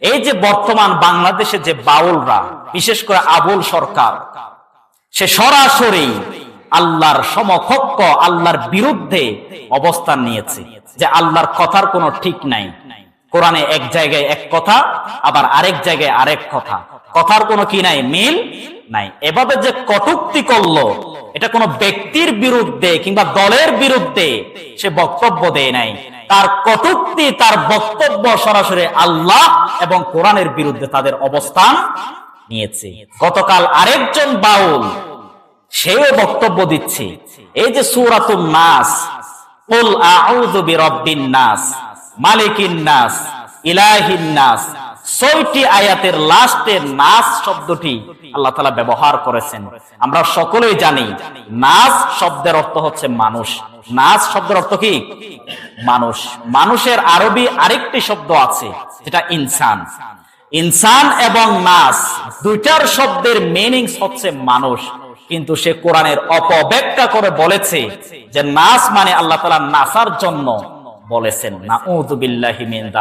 এই যে বর্তমান বাংলাদেশে যে বাউলরা, বিশেষ করে আবুল সরকার, সে সরাসরি আল্লাহর সমকক্ষ, আল্লাহর বিরুদ্ধে অবস্থান নিয়েছে, যে আল্লাহর কথার কোনো ঠিক নাই। কোরআনে এক জায়গায় এক কথা, আবার আরেক জায়গায় আরেক কথা। কথার কোনো কি নাই? মিল নাই। এভাবে যে কটুক্তি করল, এটা কোনো ব্যক্তির বিরুদ্ধে কিংবা দলের বিরুদ্ধে সে বক্তব্য দেয় নাই। তার কটুক্তি, তার বক্তব্য সরাসরি আল্লাহ এবং কোরআনের বিরুদ্ধে তাদের অবস্থান নিয়েছে। গতকাল আরেকজন বাউল, সেও বক্তব্য দিচ্ছে, এই যে সুরাতুল নাস, কুল নাস, মালিকিন নাস, ইলাহিন নাস ছয়টি আয়াতের লাস্টের নাস শব্দটি আল্লাহ তাআলা ব্যবহার করেছেন। আমরা সকলেই জানি, নাস শব্দের অর্থ হচ্ছে মানুষ। নাস শব্দের অর্থ কি? মানুষ। মানুষের আরবি আরেকটি শব্দ আছে, যেটা ইনসান। ইনসান এবং নাস দুইটার শব্দের মিনিংস হচ্ছে মানুষ। কিন্তু সে কোরআনের অপব্যাখ্যা করে বলেছে যে নাস মানে আল্লাহ তালা নাসার জন্য বলেছেন না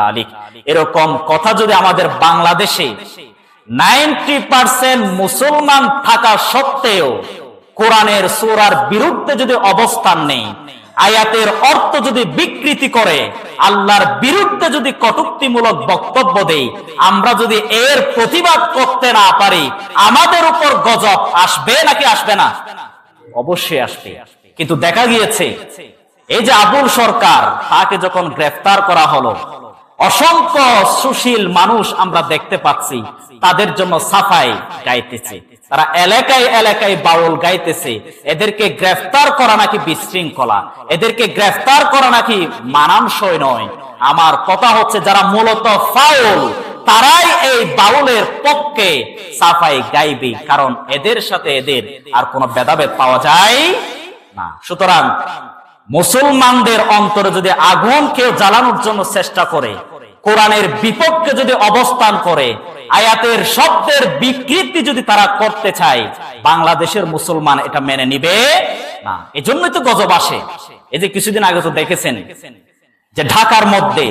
আলিক এরকম কথা যদি আমাদের বাংলাদেশে নাইনটি পার্সেন্ট মুসলমান থাকা সত্ত্বেও কোরআনের সুরার বিরুদ্ধে যদি অবস্থান নেই আয়াতের অর্থ যদি বিকৃতি করে আল্লাহর বিরুদ্ধে যদি কটুক্তিমূলক বক্তব্য দেই আমরা যদি এর প্রতিবাদ করতে না পারি আমাদের উপর গজব আসবে নাকি আসবে না। অবশ্যই আসবে। কিন্তু দেখা গিয়েছে এই যে আবুল সরকার, তাকে যখন গ্রেফতার করা হলো, অসংখ্য সুশীল মানুষ আমরা দেখতে পাচ্ছি, তাদের জন্য সাফাই গাইতেছে। তারা এলাকায় এলাকায় বাউল গাইতেছে। এদেরকে গ্রেফতার করা নাকি বিশৃঙ্খলা, এদেরকে গ্রেফতার করা নাকি মানানসই নয়। আমার কথা হচ্ছে, যারা মূলত ফাউল, তারাই এই বাউলের পক্ষে সাফাই গাইবে, কারণ এদের সাথে এদের আর কোনো ভেদাভেদ পাওয়া যায় না। সুতরাং মুসলমানদের অন্তরে যদি আগুন কেউ জ্বালানোর জন্য চেষ্টা করে, কোরআনের বিপক্ষে যদি অবস্থান করে, আয়াতের শব্দের বিকৃতি যদি তারা করতে চায়, বাংলাদেশের মুসলমান এটা মেনে নিবে না। এজন্যই তো গজব আসে। এই যে কিছুদিন আগে তো দেখেছেন যে ঢাকার মধ্যে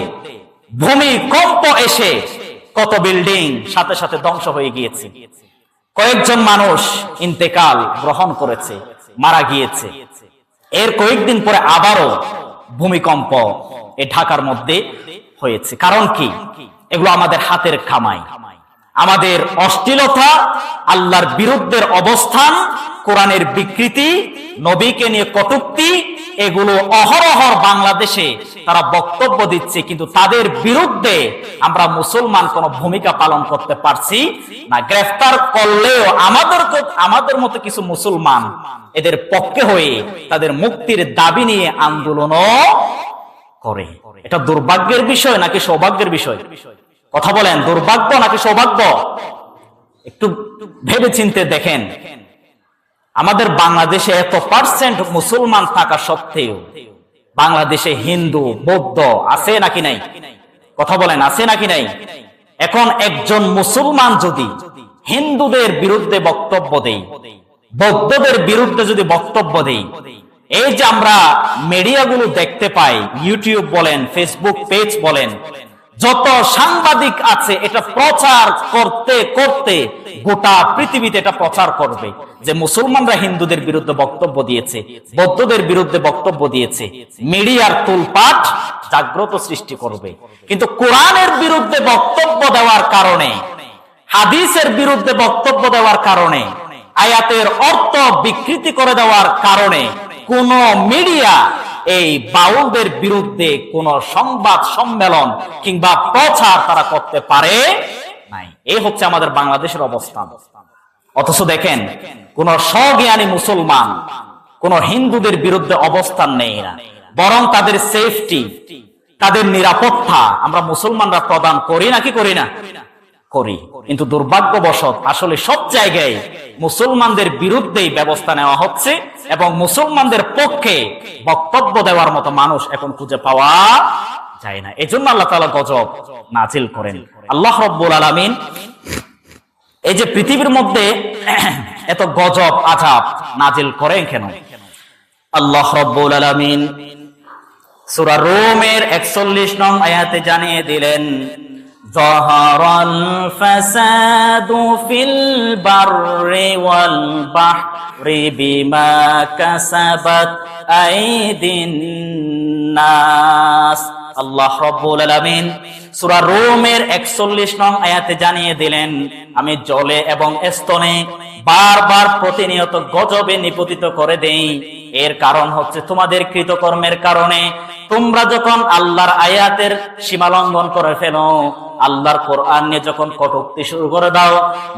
ভূমিকম্প এসে কত বিল্ডিং সাথে সাথে ধ্বংস হয়ে গিয়েছে। কয়েকজন মানুষ ইন্তেকাল গ্রহণ করেছে, মারা গিয়েছে। এর কয়েকদিন পরে আবারও ভূমিকম্প এ ঢাকার মধ্যে হয়েছে। কারণ কি? এগুলো আমাদের হাতের কামাই। আমাদের অশ্লীলতা, আল্লাহর বিরুদ্ধের অবস্থান, কোরআনের বিকৃতি, নবীকে নিয়ে কটুক্তি, এগুলো অহরহর বাংলাদেশে তারা বক্তব্য দিচ্ছে, কিন্তু তাদের বিরুদ্ধে আমরা মুসলমান কোন ভূমিকা পালন করতে পারছি না। গ্রেফতার করলেও আমাদের আমাদের মতো কিছু মুসলমান এদের পক্ষে হয়ে তাদের মুক্তির দাবি নিয়ে আন্দোলনও করে। এটা দুর্ভাগ্যের বিষয় নাকি সৌভাগ্যের বিষয়? কথা বলেন, দুর্ভাগ্য নাকি সৌভাগ্য? একটু ভেবে চিনতে দেখেন। আমাদের বাংলাদেশে এত পার্সেন্ট মুসলমান থাকা সত্ত্বেও বাংলাদেশে হিন্দু, বৌদ্ধ আছে নাকি নাই? কথা বলেন, আছে নাকি নাই? এখন একজন মুসলমান যদি হিন্দুদের বিরুদ্ধে বক্তব্য দেই বৌদ্ধদের বিরুদ্ধে যদি বক্তব্য দেই এই যে আমরা মিডিয়াগুলো দেখতে পাই ইউটিউব বলেন ফেসবুক পেজ বলেন যত সাংবাদিক আছে, এটা প্রচার করতে করতে গোটা পৃথিবীতে এটা প্রচার করবে। যে মুসলমানরা হিন্দুদের বিরুদ্ধে বক্তব্য দিয়েছে, বৌদ্ধদের বিরুদ্ধে বক্তব্য দিয়েছে, মিডিয়ার তুলপাট জাগ্রত সৃষ্টি করবে। কিন্তু কোরআনের বিরুদ্ধে বক্তব্য দেওয়ার কারণে, হাদিসের বিরুদ্ধে বক্তব্য দেওয়ার কারণে, আয়াতের অর্থ বিকৃতি করে দেওয়ার কারণে কোন মিডিয়া এই বাউলদের বিরুদ্ধে কোন সংবাদ সম্মেলন কিংবা প্রচার তারা করতে পারে নাই। এই হচ্ছে আমাদের বাংলাদেশের অবস্থান। অথচ দেখেন, কোন স্বজ্ঞানী মুসলমান, কোন হিন্দুদের বিরুদ্ধে অবস্থান নেই না। বরং তাদের সেফটি তাদের নিরাপত্তা আমরা মুসলমানরা প্রদান করি নাকি করি না? করি। কিন্তু দুর্ভাগ্যবশত আসলে সব জায়গায় মুসলমানদের বিরুদ্ধেই ব্যবস্থা নেওয়া হচ্ছে এবং মুসলমানদের পক্ষে বক্তব্য দেওয়ার মতো মানুষ এখন খুঁজে পাওয়া যায় না। এজন্য আল্লাহ তালা গজব নাজিল করেন। আল্লাহ রব্বুল আলমিন এই যে পৃথিবীর মধ্যে এত গজব আজাব নাজিল করেন কেন? আল্লাহ রব্বুল আলমিন সুরা রোমের একচল্লিশ নং আয়াতে জানিয়ে দিলেন ظهر الفساد في البر والبحر بما كسبت أيدي الناس আল্লাহ রব্বুল আলামিন সূরা রোমের 41 নং আয়াতে জানিয়ে দিলেন আমি জলে এবং স্তনে বারবার প্রতিনিয়ত গজবে নিপতিত করে দেই এর কারণ হচ্ছে তোমাদের কৃতকর্মের কারণে তোমরা যখন আল্লাহর আয়াতের সীমা লঙ্ঘন করে ফেলো আল্লাহর কোরআন নিয়ে যখন কটুক্তি শুরু করে দাও,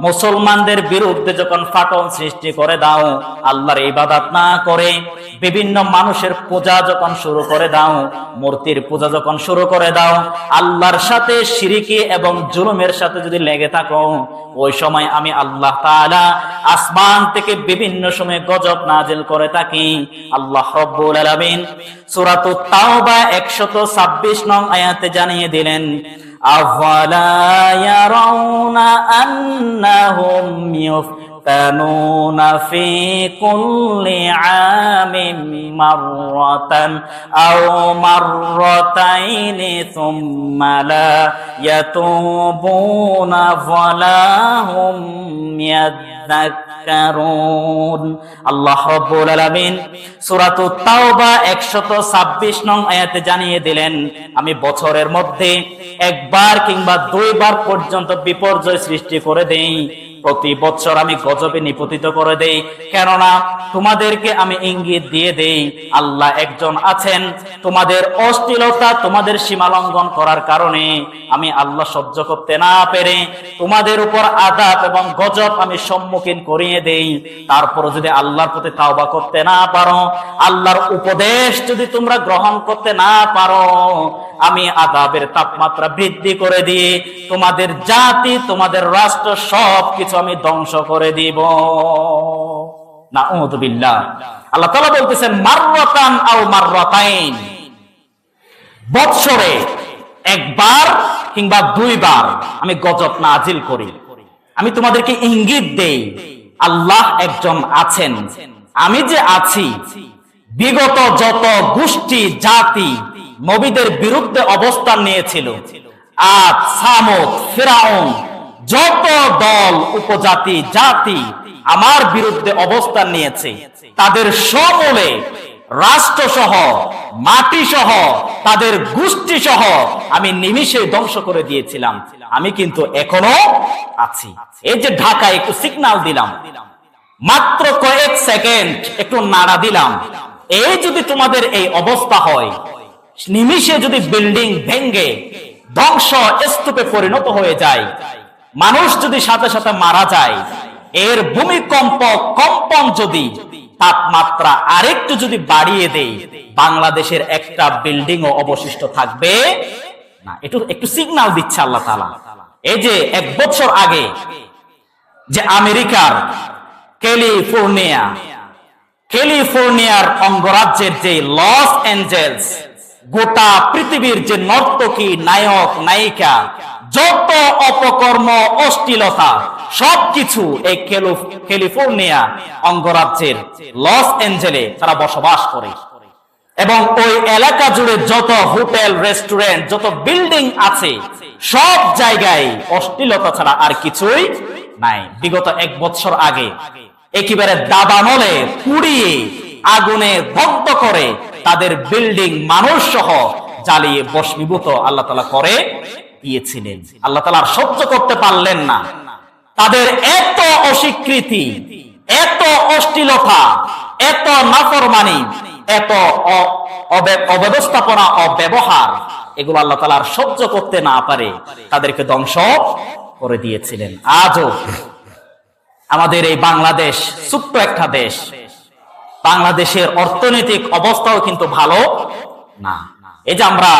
মুসলমানদের বিরুদ্ধে যখন ফাটল সৃষ্টি করে দাও, আল্লাহর ইবাদত না করে, বিভিন্ন মানুষের পূজা যখন শুরু করে দাও, মূর্তির পূজা যখন শুরু করে দাও, আল্লাহর সাথে সিরিকি এবং জুলুমের সাথে যদি লেগে থাকো, ওই সময় আমি আল্লাহ তাআলা আসমান থেকে বিভিন্ন সময় গজব নাজিল করে থাকি। আল্লাহ রব্বুল আলামিন সূরাতুত তাওবা 126 নং আয়াতে জানিয়ে দিলেন أفلا يرون أنهم يفتنون في كل عام مرة أو مرتين ثم لا يتوبون فلا هم يذكرون আল্লাহ রব্বুল আলামিন সূরাতুত তাওবা 126 নং আয়াতে জানিয়ে দিলেন, আমি বছরের মধ্যে একবার কিংবা দুইবার পর্যন্ত বিপর্যয় সৃষ্টি করে দেই। প্রতি বছর আমি গজবে নিপতিত করে দেই। কেননা তোমাদেরকে আমি ইঙ্গিত দিয়ে দেই, আল্লাহ একজন আছেন। তোমাদের অশ্লীলতা তোমাদের সীমা লঙ্ঘন করার কারণে আমি আল্লাহ সহ্য করতে না পেরে তোমাদের উপর আদাব এবং গজব আমি সম্মুখীন করিয়ে দেই। তারপর যদি আল্লাহর প্রতি তাওবা করতে না পারো, আল্লাহর উপদেশ যদি তোমরা গ্রহণ করতে না পারো, আমি আদাবের তাপমাত্রা বৃদ্ধি করে দিয়ে তোমাদের জাতি, তোমাদের রাষ্ট্র সব কিছু আমি ধ্বংস করে দিব। না উমদুবিল্লাহ আল্লাহ তালা বলতেছেন, মাররাতান আও মাররাতাইন। বৎসরে একবার কিংবা দুইবার আমি গজব নাজিল করি। আমি তোমাদেরকে ইঙ্গিত দেই, আল্লাহ একজন আছেন। আমি যে আছি, বিগত যত গোষ্ঠী, জাতি, নবীদের বিরুদ্ধে অবস্থান নিয়েছিল, আজ সামত ফেরাউন যত দল, উপজাতি, জাতি আমার বিরুদ্ধে অবস্থান নিয়েছে, তাদের সমূলে রাষ্ট্র সহ মাটি সহ তাদের গোষ্ঠী সহ আমি নিমিষে ধ্বংস করে দিয়েছিলাম। আমি কিন্তু এখনও আছি। এই যে ঢাকায় একটু সিগনাল দিলাম। মাত্র কয়েক সেকেন্ড একটু নাড়া দিলাম। এই যদি তোমাদের এই অবস্থা হয়, নিমিষে যদি বিল্ডিং ভেঙ্গে ধ্বংস স্তূপে পরিণত হয়ে যায় মানুষ যদি সাথে সাথে মারা যায়, এর ভূমিকম্প, কম্পন যদি তাপমাত্রা আরেকটু যদি বাড়িয়ে দেই বাংলাদেশের একটা বিল্ডিং ও অবশিষ্ট থাকবে না। একটু একটু সিগনাল দিচ্ছে আল্লাহ তালা এই যে এক বছর আগে যে আমেরিকার ক্যালিফোর্নিয়া, ক্যালিফোর্নিয়ার অঙ্গরাজ্যের যে লস অ্যাঞ্জেলস, গোটা পৃথিবীর যে নর্তকী নায়ক, নায়িকা যত অপকর্ম, অশ্লীলতা, সবকিছু এই ক্যালিফোর্নিয়া অঙ্গরাজ্যের লস অ্যাঞ্জেলে তারা বসবাস করে। এবং ওই এলাকা জুড়ে যত হোটেল, রেস্টুরেন্ট, যত বিল্ডিং আছে, সব জায়গায় অশ্লীলতা ছাড়া আর কিছুই নাই। বিগত এক বছর আগে একেবারে দাবানলে পুড়িয়ে আগুনে দগ্ধ করে তাদের বিল্ডিং মানুষ সহ জ্বালিয়ে বস্মীভূত আল্লাহ তালা করে দিয়েছিলেন। আল্লাহ তালা আর সহ্য করতে পারলেন না। তাদের এত অস্বীকৃতি, এত অশ্লীলতা, এত নাফরমানি, এত অব্যবস্থাপনা, অব্যবহার, এগুলো আল্লাহ তালা সহ্য করতে না পারে, তাদেরকে ধ্বংস করে দিয়েছিলেন। আজও আমাদের এই বাংলাদেশ ছোট্ট একটা দেশ। বাংলাদেশের অর্থনৈতিক অবস্থাও কিন্তু ভালো না। এই যে আমরা